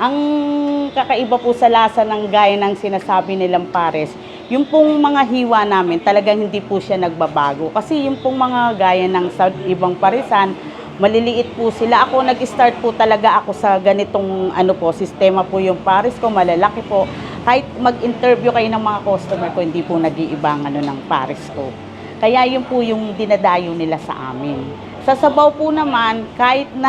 Ang kakaiba po sa lasa ng gaya ng sinasabi nilang pares, yung pong mga hiwa namin, talagang hindi po siya nagbabago. Kasi yung pong mga gaya ng sa ibang parisan, maliliit po sila. Ako nag-start po talaga ako sa ganitong ano po, sistema po yung pares ko, malalaki po. Kahit mag-interview kayo ng mga customer ko, hindi po nag-iibang ano ng pares ko. Kaya yun po yung dinadayo nila sa amin. Sa sabaw po naman, kahit na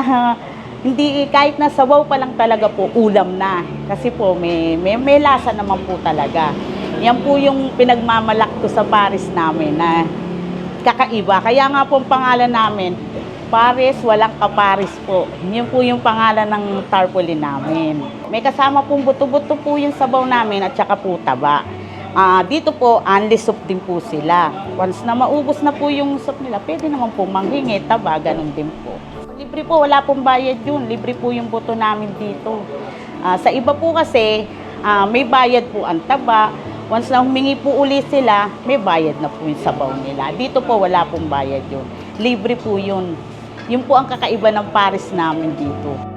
hindi kahit na sabaw pa lang talaga po ulam na kasi po may may, may lasa naman po talaga. Yan po yung pinagmamalak ko sa Paris namin na kakaiba. Kaya nga po ang pangalan namin, Paris, walang kaparis po. Yun po yung pangalan ng tarpaulin namin. May kasama pong buto-buto po yung sabaw namin at saka po taba. Ah, dito po, only soup din po sila. Once na maubos na po yung soup nila, pwede naman po manghingi, taba, ganun din po. Libre po, wala pong bayad yun. Libre po yung buto namin dito. Ah, sa iba po kasi, ah, may bayad po ang taba. Once na humingi po uli sila, may bayad na po yung sabaw nila. Dito po, wala pong bayad yun. Libre po yun. Yun po ang kakaiba ng Paris namin dito.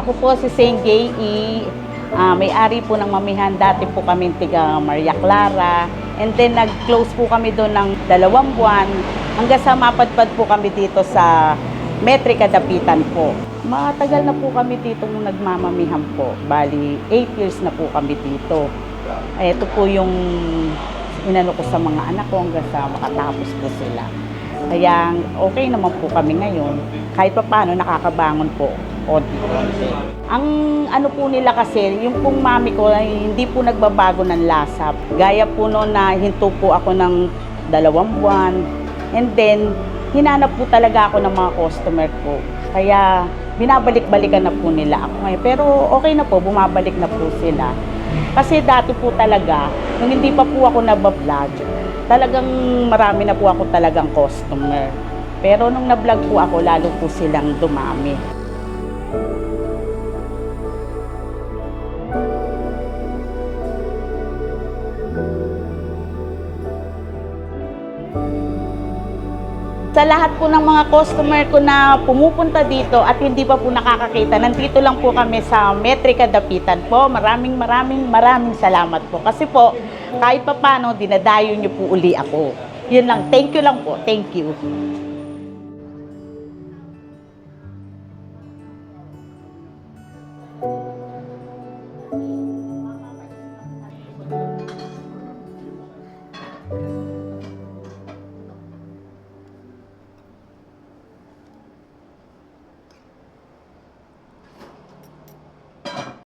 Ako po si Saint Gay E. Ah, may-ari po ng mamihan. Dati po kami tiga Maria Clara. And then nag-close po kami doon ng dalawang buwan. Hanggang sa mapadpad po kami dito sa Metrika Dapitan po. Matagal na po kami dito nung nagmamamihan po. Bali, 8 years na po kami dito. Ito po yung inano ko sa mga anak ko hanggang sa makatapos po sila. Kaya okay naman po kami ngayon. Kahit pa paano nakakabangon po. Konti-konti. Ang ano po nila kasi, yung pong mami ko ay hindi po nagbabago ng lasa. Gaya po noon na hinto po ako ng dalawang buwan. And then, hinanap po talaga ako ng mga customer ko. Kaya binabalik-balikan na po nila ako ngayon. Pero okay na po, bumabalik na po sila. Kasi dati po talaga, nung hindi pa po ako nabablog, talagang marami na po ako talagang customer. Pero nung nablog po ako, lalo po silang dumami. Sa lahat po ng mga customer ko na pumupunta dito at hindi pa po nakakakita, nandito lang po kami sa Metrika Dapitan po. Maraming maraming maraming salamat po. Kasi po, kahit pa paano, dinadayo niyo po uli ako. Yun lang. Thank you lang po. Thank you.